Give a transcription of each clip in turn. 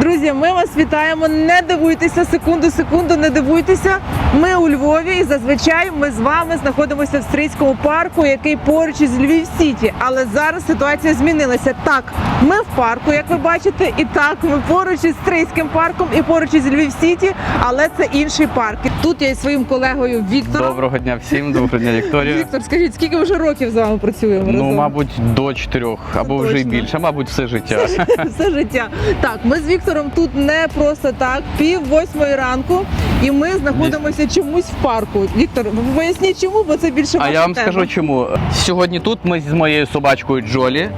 Друзі, ми вас вітаємо. Не дивуйтеся секунду, секунду, не дивуйтеся. Ми у Львові і зазвичай ми з вами знаходимося в стрийському парку, який поруч із Львів Сіті. Але зараз ситуація змінилася. Так, ми в парку, як ви бачите, і так ми поруч із стрийським парком і поруч із Львів Сіті, але це інший парк. Тут я із своїм колегою Віктором. Доброго дня всім, доброго дня, Вікторія. Віктор, скажіть, скільки вже років з вами працюємо? Ну, разом? мабуть, до чотирьох або вже й більше, мабуть, все життя. все життя. Так, ми з Віктором тут не просто так, пів восьмої ранку, і ми знаходимося чомусь в парку. Віктор, поясніть чому, бо це більше А я вам тема. скажу чому. Сьогодні тут ми з моєю собачкою Джолі е,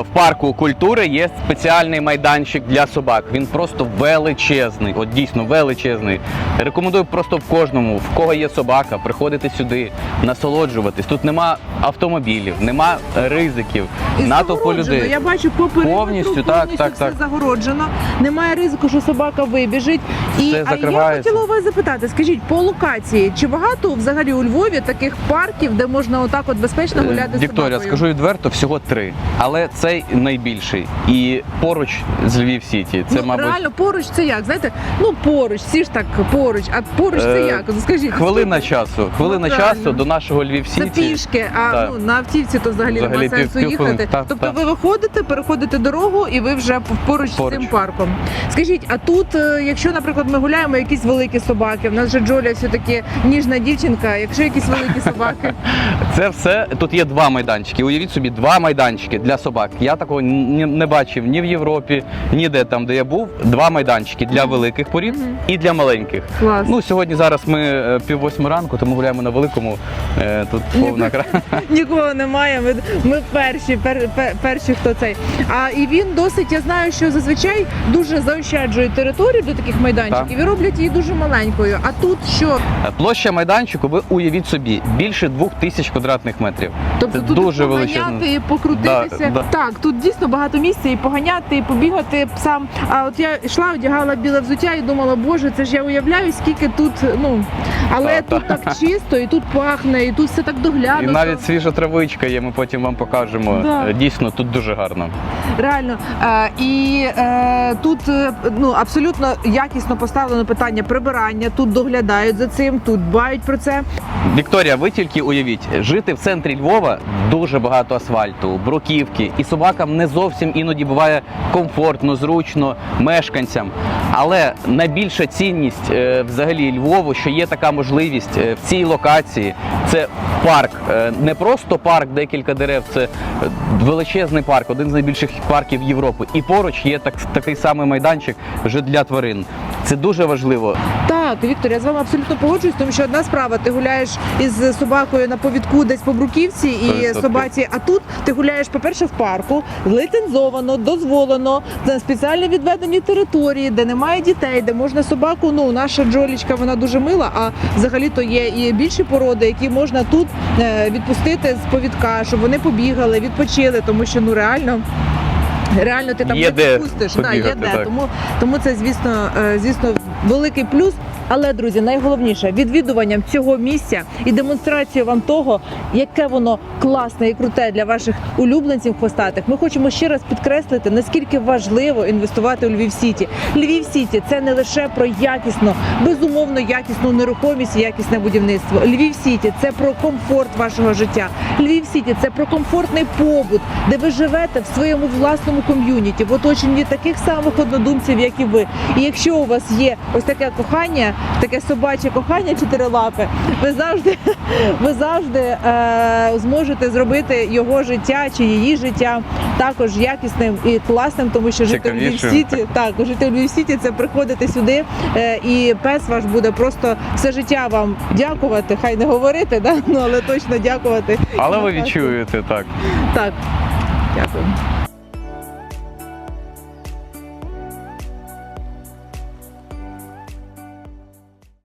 в парку культури є спеціальний майданчик для собак. Він просто величезний, от дійсно величезний. Рекомендую просто в кожному, в кого є собака, приходити сюди, насолоджуватись. Тут нема автомобілів, нема ризиків, натовпу людей. Я бачу по периметру Повністю, так, повністю так, все так. загороджено. Немає ризику, що собака вибіжить. І Все а я закривається. хотіла у вас запитати, скажіть, по локації, чи багато взагалі у Львові таких парків, де можна отак от безпечно гуляти з Е, Вікторія, собакою? скажу відверто, всього три. Але цей найбільший. І поруч з Львів Сіті. Це, ну, мабуть, реально поруч це як? Знаєте, ну поруч, всі ж так поруч, а поруч це Е, як? Ну, Скажіть, хвилина часу. Хвилина Ну, часу до нашого Львів Це Сіті. пішки, а Так. ну на автівці то взагалі, Взагалі немає пів- сенсу їхати. Так, тобто так. ви виходите, переходите дорогу, і ви вже поруч, з Поруч. цим парком. Скажіть, а тут, е, якщо, наприклад, ми гуляємо якісь великі собаки, в нас же Джоля все таки ніжна дівчинка. Якщо якісь великі собаки, Це все. Тут є два майданчики. Уявіть собі, два майданчики для собак. Я такого не бачив ні в Європі, ніде там, де я був. Два майданчики для великих порід і для маленьких. клас. Ну сьогодні зараз ми е, пів восьми ранку, тому гуляємо на великому. Е, Тут повна кра. Нікого немає. Ми, ми перші, пер, пер- перші, хто цей. А і він досить. Я знаю, що зазвичай дуже заощаджує територію для таких майданчиків і роблять її дуже маленькою. А тут що? Площа майданчику, ви уявіть собі, більше двох тисяч квадратних метрів. Тобто Це тут дуже поганяти, покрутитися. Да, да. Так, тут дійсно багато місця і поганяти, і побігати сам. А от я йшла, одягала біле взуття і думала, боже, це ж я уявляю, скільки тут. Ну але Та, тут так чисто, і тут пахне, і тут все так І навіть свіжа травичка є, ми потім вам покажемо. Да. Дійсно, тут дуже гарно. Реально. Е, і е, тут е, ну, абсолютно якісно поставлено питання прибирання. Тут доглядають за цим, тут дбають про це. Вікторія, ви тільки уявіть, жити в центрі Львова дуже багато асфальту, бруківки, і собакам не зовсім іноді буває комфортно, зручно мешканцям. Але найбільша цінність е, взагалі Львову, що є така можливість е, в цій локації, це парк. Е, не просто парк, декілька дерев, це е, величезний парк, один з найбільших парків Європи. І поруч є так, такий самий майданчик вже для тварин. Це дуже важливо. Так, Віктор, я з вами абсолютно погоджуюсь, тому що одна справа, ти гуляєш із собакою на повідку десь по бруківці і 100%. собаці, а тут ти гуляєш, по-перше, в парку, лицензовано, дозволено, на спеціально відведені території, де немає дітей, де можна собаку. Ну, наша джолічка, вона дуже мила, а взагалі-то є і більші породи, які можна тут е, відпустити з повідка, щоб вони побігали, відпочили, тому що ну реально. Реально ти там Є не де відпустиш. Да, є побігати, де. так. Тому, тому це, звісно, е, звісно, великий плюс. Але, друзі, найголовніше відвідуванням цього місця і демонстрацією вам того, яке воно класне і круте для ваших улюбленців хвостатих. Ми хочемо ще раз підкреслити, наскільки важливо інвестувати у Львів Сіті. Львів Сіті це не лише про якісну, безумовно якісну нерухомість і якісне будівництво. Львів Сіті це про комфорт вашого життя. Львів Сіті це про комфортний побут, де ви живете в своєму власному ком'юніті, в оточенні таких самих однодумців, як і ви. І якщо у вас є ось таке кохання, таке собаче кохання чотирилапе, ви завжди, ви завжди е, зможете зробити його життя чи її життя також якісним і класним, тому що жити в Львів-Сіті, так жити в Львів Сіті це приходити сюди, е, і пес ваш буде просто все життя вам дякувати. Хай не говорити, да? ну але точно дякувати. Але ви відчуєте так. Так, дякую.